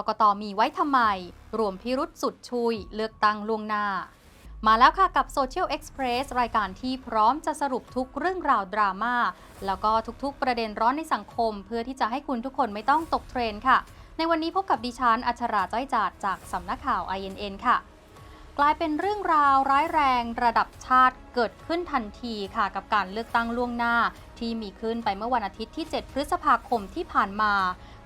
กกตมีไว้ทำไม รวมพิรุษสุดชุย เลือกตั้งล่วงหน้า มาแล้วค่ะกับ Social Express รายการที่พร้อมจะสรุปทุกเรื่องราวดราม่าแล้วก็ทุกๆ ประเด็นร้อนในสังคม เพื่อที่จะให้คุณทุกคนไม่ต้องตกเทรนค่ะ ในวันนี้พบกับดิฉันอัชราจ้อยจาดจากสำนักข่าว INN ค่ะกลายเป็นเรื่องราวร้ายแรงระดับชาติเกิดขึ้นทันทีค่ะกับการเลือกตั้งล่วงหน้า ที่มีขึ้นไปเมื่อวันอาทิตย์ที่ 7 พฤษภาคมที่ผ่านมา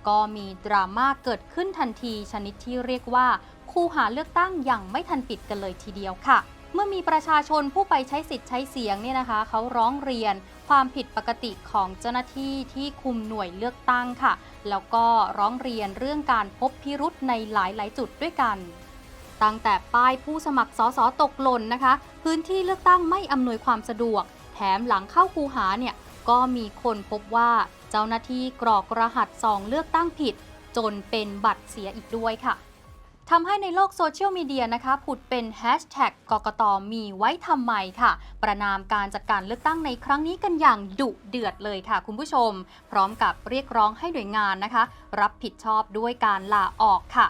ก็มีดราม่าเกิดขึ้นทันทีชนิดที่เรียกว่าคูหาเลือกตั้งอย่างไม่ทันปิดกันเลยทีเดียวค่ะ เมื่อมีประชาชนผู้ไปใช้สิทธิ์ใช้เสียงเนี่ยนะคะ เขาร้องเรียนความผิดปกติของเจ้าหน้าที่ที่คุมหน่วยเลือกตั้งค่ะ แล้วก็ร้องเรียนเรื่องการพบพิรุษในหลาย ๆ จุดด้วยกัน ตั้งแต่ป้ายผู้สมัครสสตกหล่นนะคะ พื้นที่เลือกตั้งไม่อำนวยความสะดวก แถมหลังเข้าคูหาเนี่ยก็มีคนพบว่า เจ้าหน้าที่กรอกรหัสซองเลือกตั้งผิด จนเป็นบัตรเสียอีกด้วยค่ะทำให้ในโลกโซเชียลมีเดียนะคะ ผุดเป็นแฮชแท็กกกตมีไว้ทำไมค่ะ ประนามการจัดการเลือกตั้งในครั้งนี้กันอย่างดุเดือดเลยค่ะคุณผู้ชม พร้อมกับเรียกร้องให้หน่วยงานนะคะ รับผิดชอบด้วยการลาออกค่ะ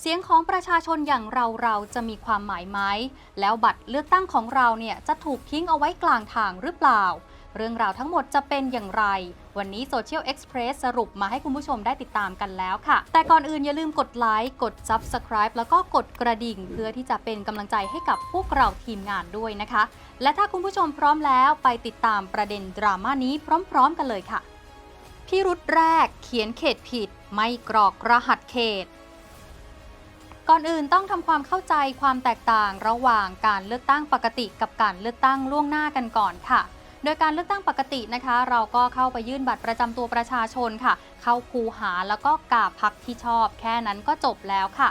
เสียงของประชาชนอย่างเราเราจะมีความหมายไหม แล้วบัตรเลือกตั้งของเราเนี่ยจะถูกทิ้งเอาไว้กลางทางหรือเปล่า เรื่องราวทั้งหมดจะเป็นอย่างไร วันนี้ Social Express สรุปมาให้คุณผู้ชมได้ติดตามกันแล้วค่ะ แต่ก่อนอื่นอย่าลืมกดไลค์ กด Subscribe แล้วก็กดกระดิ่ง เพื่อที่จะเป็นกำลังใจให้กับพวกเราทีมงานด้วยนะคะ และถ้าคุณผู้ชมพร้อมแล้วไปติดตามประเด็นดราม่านี้พร้อม ๆ กันเลยค่ะพิรุษแรกเขียนเขตผิด ไม่กรอกรหัสเขต ก่อนอื่นต้องทำความเข้าใจความแตกต่างระหว่างการเลือกตั้งปกติกับการเลือกตั้งล่วงหน้ากันก่อนค่ะ โดยการเลือกตั้งปกตินะคะ เราก็เข้าไปยื่นบัตรประจำตัวประชาชนค่ะ เข้าคูหาแล้วก็กาพักที่ชอบ แค่นั้นก็จบแล้วค่ะ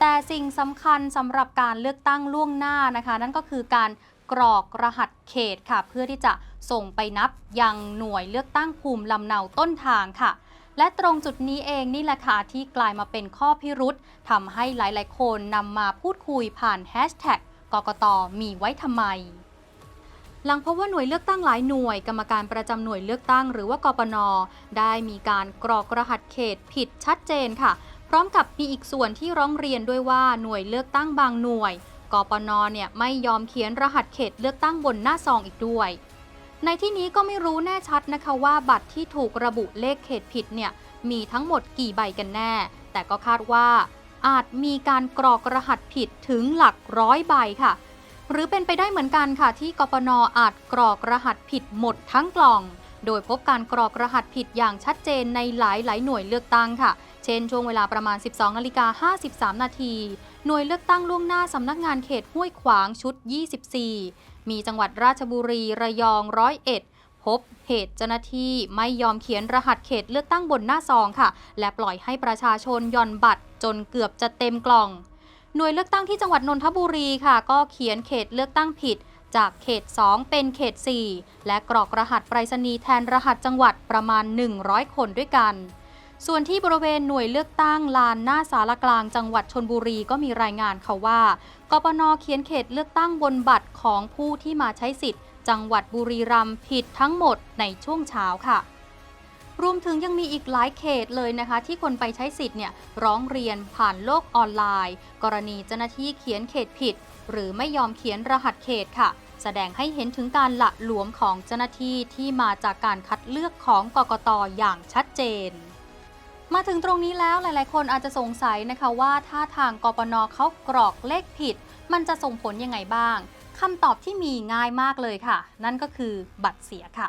แต่สิ่งสำคัญสำหรับการเลือกตั้งล่วงหน้านะคะ นั่นก็คือการกรอกรหัสเขตค่ะ เพื่อที่จะส่งไปนับยังหน่วยเลือกตั้งภูมิลำเนาต้นทางค่ะ และตรงจุดนี้เองนี่แหละค่ะที่กลายมาเป็นข้อพิรุษทำให้หลายๆ คนนำมาพูดคุยผ่านแฮชแท็กกกตมีไว้ทำไม หลังพบว่าหน่วยเลือกตั้งหลายหน่วย กรรมการประจำหน่วยเลือกตั้งหรือว่ากปน ได้มีการกรอกรหัสเขตผิดชัดเจนค่ะ พร้อมกับมีอีกส่วนที่ร้องเรียนด้วยว่าหน่วยเลือกตั้งบางหน่วย กปนเนี่ยไม่ยอมเขียนรหัสเขตเลือกตั้งบนหน้าซองอีกด้วย ในที่นี้ก็ไม่รู้แน่ชัดนะคะว่าบัตรที่ถูกระบุเลขเขตผิดเนี่ยมีทั้งหมดกี่ใบกันแน่ แต่ก็คาดว่าอาจมีการกรอกรหัสผิดถึงหลักร้อยใบค่ะ หรือเป็นไปได้เหมือนกันค่ะที่กปนอาจกรอกรหัสผิดหมดทั้งกล่อง โดยพบการกรอกรหัสผิดอย่างชัดเจนในหลายหลายหน่วยเลือกตั้งค่ะ เช่นช่วงเวลาประมาณ 12นาฬิกา53 นาทีหน่วยเลือกตั้งล่วงหน้าสำนักงานเขตห้วยขวางชุด 24 มีจังหวัดราชบุรีระยองร้อยเอ็ดพบเหตุเจ้าหน้าที่ไม่ยอมเขียนรหัสเขตเลือกตั้งบนหน้าซองค่ะ และปล่อยให้ประชาชนย่อนบัตรจนเกือบจะเต็มกล่อง หน่วยเลือกตั้งที่จังหวัดนนทบุรีค่ะ ก็เขียนเขตเลือกตั้งผิด จากเขต 2 เป็นเขต 4 และกรอกรหัสไปรษณีย์แทนรหัสจังหวัดประมาณ 100 คนด้วยกัน ส่วนที่บริเวณหน่วยเลือกตั้งลานหน้าสารกลางจังหวัดชนบุรีก็มีรายงานค่ะว่ากปนเขียนเขตเลือกตั้งบนบัตรของผู้ที่มาใช้สิทธิ์ จังหวัดบุรีรัมย์ผิดทั้งหมดในช่วงเช้าค่ะ รวมถึงยังมีอีกหลายเขตเลยนะคะ ที่คนไปใช้สิทธิ์เนี่ยร้องเรียนผ่านโลกออนไลน์ กรณีเจ้าหน้าที่เขียนเขตผิด หรือไม่ยอมเขียนรหัสเขตค่ะ แสดงให้เห็นถึงการละหลวมของเจ้าหน้าที่ที่มาจากการคัดเลือกของกกตอย่างชัดเจนมาถึงตรงนี้แล้วหลายๆ คนอาจจะสงสัยนะคะว่าถ้าทางกปนเขากรอกเลขผิด มันจะส่งผลยังไงบ้างคำตอบที่มีง่ายมากเลยค่ะ นั่นก็คือบัตรเสียค่ะ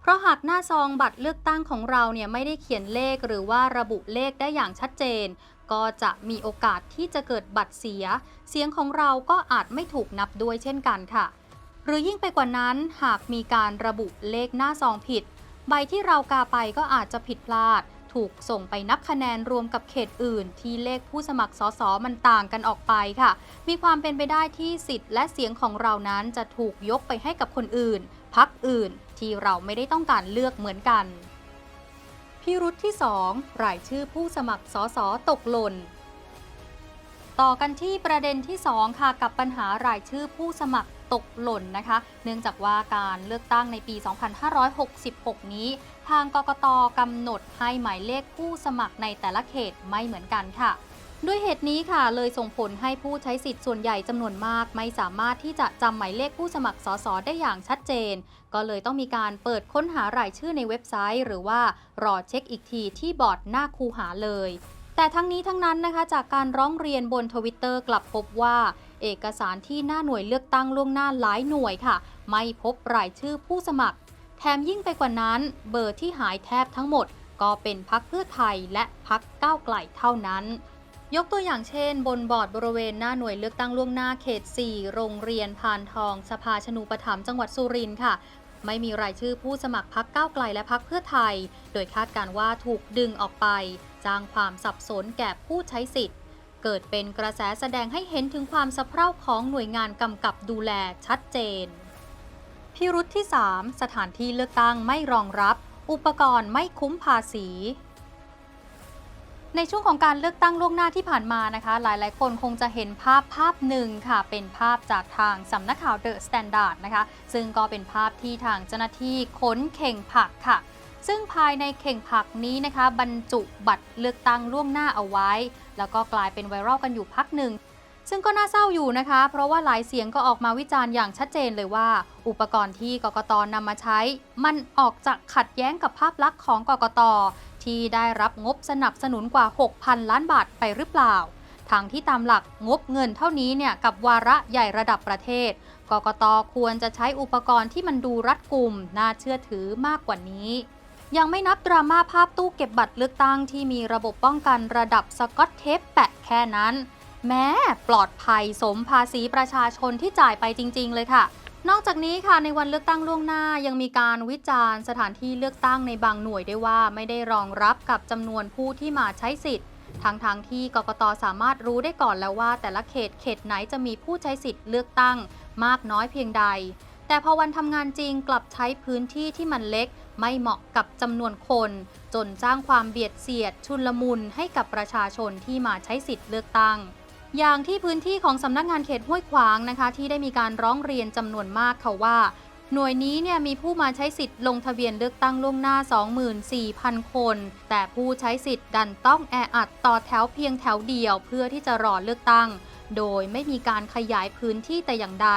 เพราะหากหน้าซองบัตรเลือกตั้งของเราเนี่ยไม่ได้เขียนเลขหรือว่าระบุเลขได้อย่างชัดเจน ก็จะมีโอกาสที่จะเกิดบัตรเสีย เสียงของเราก็อาจไม่ถูกนับด้วยเช่นกันค่ะ หรือยิ่งไปกว่านั้นหากมีการระบุเลขหน้าซองผิด ใบที่เรากาไปก็อาจจะผิดพลาด ถูกส่งไปนับคะแนนรวมกับเขตอื่น ที่เลขผู้สมัครสสมันต่างกันออกไปค่ะ มีความเป็นไปได้ที่สิทธิ์และเสียงของเรานั้นจะถูกยกไปให้กับคนอื่น พักอื่น ที่เราไม่ได้ต้องการเลือกเหมือนกัน พิรุธที่ 2 รายชื่อผู้สมัครสสตกหล่น ต่อกันที่ประเด็นที่ 2 ค่ะ กับปัญหารายชื่อผู้สมัครตกหล่นนะคะ เนื่องจากว่าการเลือกตั้งในปี 2566 นี้ ทางกกตกำหนดให้หมายเลขผู้สมัครในแต่ละเขตไม่เหมือนกันค่ะ ด้วยเหตุนี้ค่ะ เลยส่งผลให้ผู้ใช้สิทธิ์ส่วนใหญ่จำนวนมาก ไม่สามารถที่จะจำหมายเลขผู้สมัครสสได้อย่างชัดเจน ก็เลยต้องมีการเปิดค้นหารายชื่อในเว็บไซต์ หรือว่ารอเช็คอีกทีที่บอร์ดหน้าคูหาเลย แต่ทั้งนี้ทั้งนั้นนะคะ จากการร้องเรียนบนทวิตเตอร์กลับพบว่า เอกสารที่หน้าหน่วยเลือกตั้งล่วงหน้าหลายหน่วยค่ะ ไม่พบรายชื่อผู้สมัคร แถมยิ่งไปกว่านั้น เบอร์ที่หายแทบทั้งหมด ก็เป็นพักเพื่อไทยและพักก้าวไกลเท่านั้น ยกตัวอย่างเช่น บนบอร์ดบริเวณหน้าหน่วยเลือกตั้งล่วงหน้าเขต 4 โรงเรียนพานทอง สภาชนูปถัมภ์จังหวัดสุรินทร์ค่ะ ไม่มีรายชื่อผู้สมัครพักก้าวไกลและพักเพื่อไทย โดยคาดการณ์ว่าถูกดึงออกไปสร้างความสับสนแก่ผู้ใช้สิทธิ์ เกิดเป็นกระแสแสดงให้เห็นถึงความสะเพร่าของหน่วยงานกำกับดูแลชัดเจน พิรุธที่ 3 สถานที่เลือกตั้งไม่รองรับ อุปกรณ์ไม่คุ้มภาษี ในช่วงของการเลือกตั้งล่วงหน้าที่ผ่านมานะคะ หลายๆ คนคงจะเห็นภาพภาพหนึ่งค่ะ เป็นภาพจากทางสำนักข่าวเดอะสแตนดาร์ดนะคะ ซึ่งก็เป็นภาพที่ทางเจ้าหน้าที่ค้นเข่งผักค่ะ ซึ่งภายในเข่งผักนี้นะคะ บรรจุบัตรเลือกตั้งล่วงหน้าเอาไว้ แล้วก็กลายเป็นไวรัลกันอยู่พักหนึ่งซึ่งก็น่าเศร้าอยู่นะคะ เพราะว่าหลายเสียงก็ออกมาวิจารณ์อย่างชัดเจนเลยว่า อุปกรณ์ที่กกตนำมาใช้ มันออกจากขัดแย้งกับภาพลักษณ์ของกกต ที่ได้รับงบสนับสนุนกว่า 6,000 ล้านบาทไปหรือเปล่า ทางที่ตามหลักงบเงินเท่านี้เนี่ยกับวาระใหญ่ระดับประเทศ กกตควรจะใช้อุปกรณ์ที่มันดูรัดกุม น่าเชื่อถือมากกว่านี้ยังไม่นับดราม่าภาพตู้เก็บบัตรเลือกตั้งที่มีระบบป้องกันระดับสกอตเทปแปะแค่นั้น แม้ปลอดภัยสมภาษีประชาชนที่จ่ายไปจริง ๆ เลยค่ะ นอกจากนี้ค่ะในวันเลือกตั้งล่วงหน้ายังมีการวิจารณ์สถานที่เลือกตั้งในบางหน่วยได้ว่าไม่ได้รองรับกับจำนวนผู้ที่มาใช้สิทธิ์ทั้งทางๆที่กกตสามารถรู้ได้ก่อนแล้วว่า แต่ละเขตเขตไหนจะมีผู้ใช้สิทธิ์เลือกตั้ง มากน้อยเพียงใด แต่พอวันทำงานจริงกลับใช้พื้นที่ที่มันเล็ก ไม่เหมาะกับจำนวนคน จนสร้างความเบียดเสียด ชุนลมุนให้กับประชาชนที่มาใช้สิทธิ์เลือกตั้ง อย่างที่พื้นที่ของสำนักงานเขตห้วยขวางนะคะ ที่ได้มีการร้องเรียนจำนวนมากค่ะว่า หน่วยนี้เนี่ยมีผู้มาใช้สิทธิ์ลงทะเบียนเลือกตั้งล่วงหน้า 24,000 คน แต่ผู้ใช้สิทธิ์ดันต้องแออัดต่อแถวเพียงแถวเดียวเพื่อที่จะรอเลือกตั้ง โดยไม่มีการขยายพื้นที่แต่อย่างใด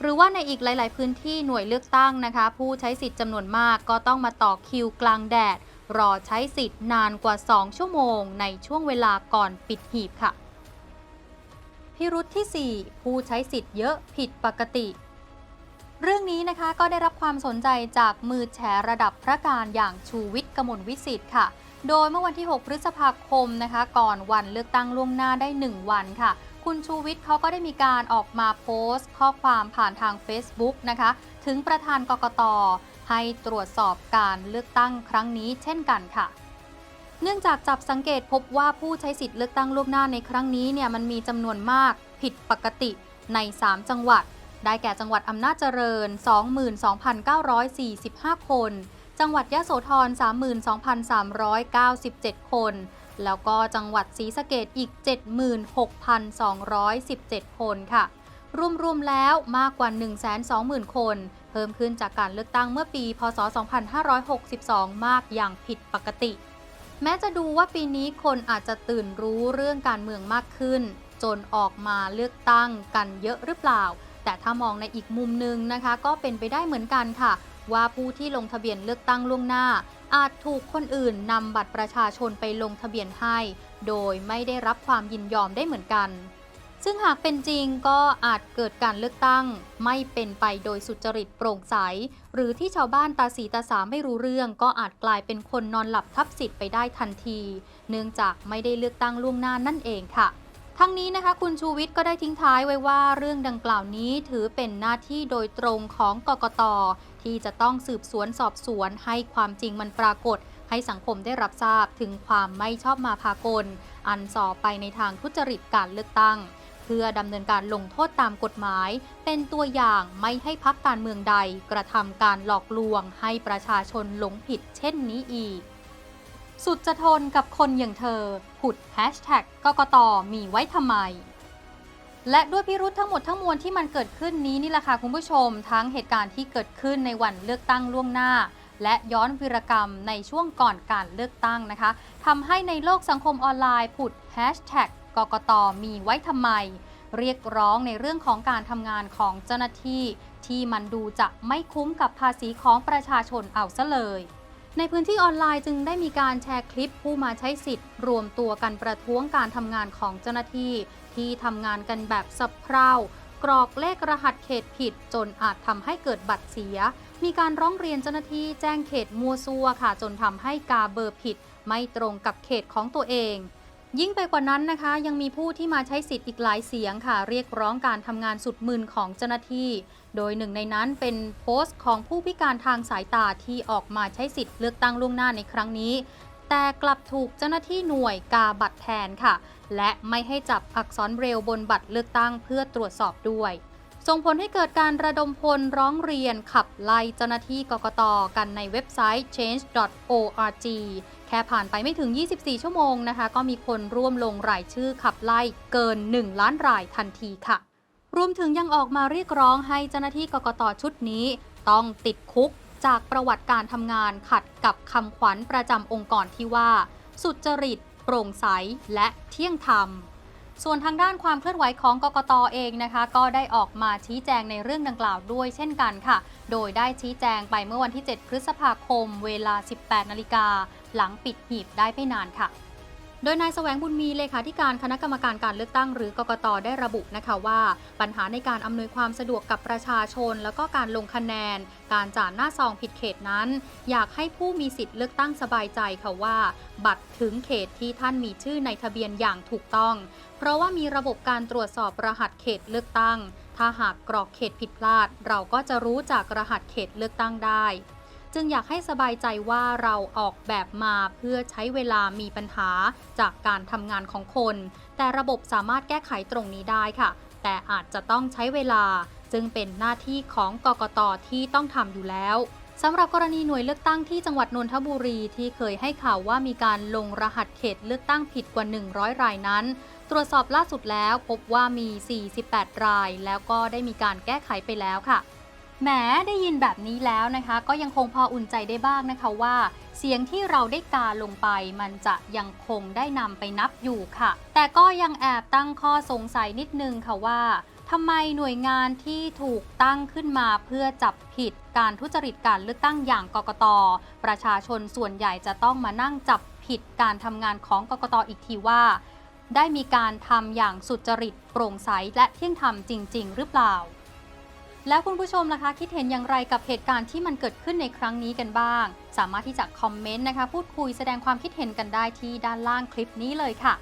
หรือว่าในอีกหลาย ๆ พื้นที่หน่วยเลือกตั้งนะคะ ผู้ใช้สิทธิ์จำนวนมากก็ต้องมาต่อคิวกลางแดด รอใช้สิทธิ์นานกว่า 2 ชั่วโมง ในช่วงเวลาก่อนปิดหีบค่ะ พิรุธที่ 4 ผู้ใช้สิทธิ์เยอะผิดปกติ เรื่องนี้นะคะก็ได้รับความสนใจจากมือแฉระดับพระการอย่างชูวิทย์กมลวิสิทธิ์ค่ะ โดยเมื่อวันที่ 6 พฤษภาคมนะคะ ก่อนวันเลือกตั้งล่วงหน้าได้ 1 วันค่ะ คุณชูวิทย์เขาก็ได้มีการออกมาโพสต์ ข้อความผ่านทาง Facebook นะคะ ถึงประธานกกตให้ตรวจสอบการเลือกตั้งครั้งนี้เช่นกันค่ะ เนื่องจากจับสังเกตพบว่าผู้ใช้สิทธิ์เลือกตั้งล่วงหน้าในครั้งนี้เนี่ยมันมีจำนวนมากผิดปกติใน 3 จังหวัด ได้แก่จังหวัดอำนาจเจริญ 22,945 คน จังหวัดยะโสธร 32,397 คน แล้วก็จังหวัดศรีสะเกดอีก 76,217 คนค่ะ รวมๆแล้วมากกว่า 120,000 คน เพิ่มขึ้นจากการเลือกตั้งเมื่อปี พศ 2562 มากอย่างผิดปกติ แม้จะดูว่าปีนี้คนอาจจะตื่นรู้เรื่องการเมืองมากขึ้น จนออกมาเลือกตั้งกันเยอะหรือเปล่า แต่ถ้ามองในอีกมุมหนึ่งนะคะ ก็เป็นไปได้เหมือนกันค่ะ ว่าผู้ที่ลงทะเบียนเลือกตั้งล่วงหน้า อาจถูกคนอื่นนำบัตรประชาชนไปลงทะเบียนให้ โดยไม่ได้รับความยินยอมได้เหมือนกัน ซึ่งหากเป็นจริงก็อาจเกิดการเลือกตั้ง ไม่เป็นไปโดยสุจริตโปร่งใส หรือที่ชาวบ้านตาสีตาสาไม่รู้เรื่อง ก็อาจกลายเป็นคนนอนหลับทับสิทธิ์ไปได้ทันที เนื่องจากไม่ได้เลือกตั้งล่วงหน้านั่นเองค่ะทั้งนี้นะคะคุณชูวิทย์ก็ได้ทิ้งท้ายไว้ว่าเรื่องดังกล่าวนี้ถือเป็นหน้าที่โดยตรงของกกต ที่จะต้องสืบสวนสอบสวนให้ความจริงมันปรากฏ ให้สังคมได้รับทราบถึงความไม่ชอบมาพากล อันส่อไปในทางทุจริตการเลือกตั้ง เพื่อดำเนินการลงโทษตามกฎหมาย เป็นตัวอย่างไม่ให้พักการเมืองใดกระทำการหลอกลวงให้ประชาชนหลงผิดเช่นนี้อีก สุดจะทนกับคนอย่างเธอผุดแฮชแท็กกกตมีไว้ทำไมและด้วยพิรุธทั้งหมดทั้งมวลที่มันเกิดขึ้นนี้นี่แหละค่ะคุณผู้ชม ทั้งเหตุการณ์ที่เกิดขึ้นในวันเลือกตั้งล่วงหน้า และย้อนวีรกรรมในช่วงก่อนการเลือกตั้งนะคะทำให้ในโลกสังคมออนไลน์ผุดแฮชแท็ก กกตมีไว้ทำไม เรียกร้องในเรื่องของการทำงานของเจ้าหน้าที่ ที่มันดูจะไม่คุ้มกับภาษีของประชาชนเอาซะเลย ในพื้นที่ออนไลน์จึงได้มีการแชร์คลิปผู้มาใช้สิทธิ์ รวมตัวกันประท้วงการทำงานของเจ้าหน้าที่ ที่ทำงานกันแบบสับเพร่ากรอกเลขรหัสเขตผิดจนอาจทำให้เกิดบัตรเสีย มีการร้องเรียนเจ้าหน้าที่แจ้งเขตมัวซัวค่ะ จนทำให้กาเบอร์ผิด ไม่ตรงกับเขตของตัวเอง ยิ่งไปกว่านั้นนะคะ ยังมีผู้ที่มาใช้สิทธิ์อีกหลายเสียงค่ะ เรียกร้องการทำงานสุดมืนของเจ้าหน้าที่ โดยหนึ่งในนั้นเป็นโพสต์ของผู้พิการทางสายตาที่ออกมาใช้สิทธิ์เลือกตั้งล่วงหน้าในครั้งนี้ แต่กลับถูกเจ้าหน้าที่หน่วยกาบัตรแทนค่ะ และไม่ให้จับอักษรเบรลบนบัตรเลือกตั้งเพื่อตรวจสอบด้วย ส่งผลให้เกิดการระดมพลร้องเรียนขับไล่เจ้าหน้าที่กกตกันในเว็บไซต์ change.org แค่ผ่านไปไม่ถึง 24 ชั่วโมงนะคะ ก็มีคนร่วมลงรายชื่อขับไล่เกิน 1 ล้านรายทันทีค่ะ รวมถึงยังออกมาเรียกร้องให้เจ้าหน้าที่กกตชุดนี้ ต้องติดคุกจากประวัติการทำงานขัดกับคำขวัญประจำองค์กรที่ว่า สุจริต โปร่งใส และเที่ยงธรรม ส่วนทางด้านความเคลื่อนไหวของกกตเองนะคะ ก็ได้ออกมาชี้แจงในเรื่องดังกล่าวด้วยเช่นกันค่ะ โดยได้ชี้แจงไปเมื่อวันที่ 7 พฤษภาคม เวลา 18 นาฬิกา หลังปิดหีบได้ไม่นานค่ะ โดยนายแสวงบุญมีเลขาธิการคณะกรรมการการเลือกตั้งหรือกกตได้ระบุนะคะว่า ปัญหาในการอำนวยความสะดวกกับประชาชน แล้วก็การลงคะแนน การจ่าหน้าซองผิดเขตนั้น อยากให้ผู้มีสิทธิ์เลือกตั้งสบายใจค่ะว่า บัตรถึงเขตที่ท่านมีชื่อในทะเบียนอย่างถูกต้อง เพราะว่ามีระบบการตรวจสอบรหัสเขตเลือกตั้ง ถ้าหากกรอกเขตผิดพลาด เราก็จะรู้จากรหัสเขตเลือกตั้งได้ จึงอยากให้สบายใจว่าเราออกแบบมาเพื่อใช้เวลามีปัญหาจากการทำงานของคน แต่ระบบสามารถแก้ไขตรงนี้ได้ค่ะ แต่อาจจะต้องใช้เวลา จึงเป็นหน้าที่ของกกตที่ต้องทำอยู่แล้วสำหรับกรณีหน่วยเลือกตั้งที่จังหวัดนนทบุรีที่เคยให้ข่าวว่ามีการลงรหัสเขตเลือกตั้งผิดกว่า 100 รายนั้น ตรวจสอบล่าสุดแล้วพบว่ามี 48 ราย แล้วก็ได้มีการแก้ไขไปแล้วค่ะ แหมได้ยินแบบนี้แล้วนะคะ ก็ยังคงพออุ่นใจได้บ้างนะคะว่า เสียงที่เราได้กาลงไปมันจะยังคงได้นำไปนับอยู่ค่ะ แต่ก็ยังแอบตั้งข้อสงสัยนิดนึงค่ะว่าทำไมหน่วยงานที่ถูกตั้งขึ้นมาเพื่อจับผิดการทุจริตการเลือกตั้งอย่างกกต ประชาชนส่วนใหญ่จะต้องมานั่งจับผิดการทำงานของกกตอีกทีว่า ได้มีการทำอย่างสุจริตโปร่งใสและเที่ยงธรรมจริง ๆ หรือเปล่า แล้วคุณผู้ชมล่ะคะ คิดเห็นอย่างไรกับเหตุการณ์ที่มันเกิดขึ้นในครั้งนี้กันบ้าง สามารถที่จะคอมเมนต์นะคะ พูดคุยแสดงความคิดเห็นกันได้ที่ด้านล่างคลิปนี้เลยค่ะ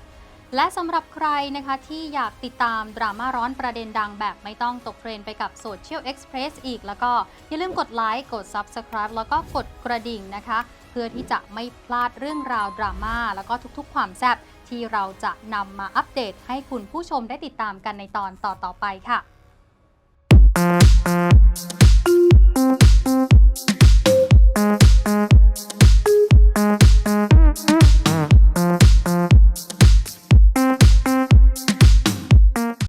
และสำหรับใครนะคะที่อยากติดตามดราม่าร้อนประเด็นดังแบบไม่ต้องตกเทรนไปกับโซเชียลเอ็กซ์เพรสอีก แล้วก็อย่าลืมกดไลค์กด Subscribe แล้วก็กดกระดิ่งนะคะ เพื่อที่จะไม่พลาดเรื่องราวดราม่าแล้วก็ทุกๆ ความแซ่บที่เราจะนำมาอัปเดตให้คุณผู้ชมได้ติดตามกันในตอนต่อๆไปค่ะ Música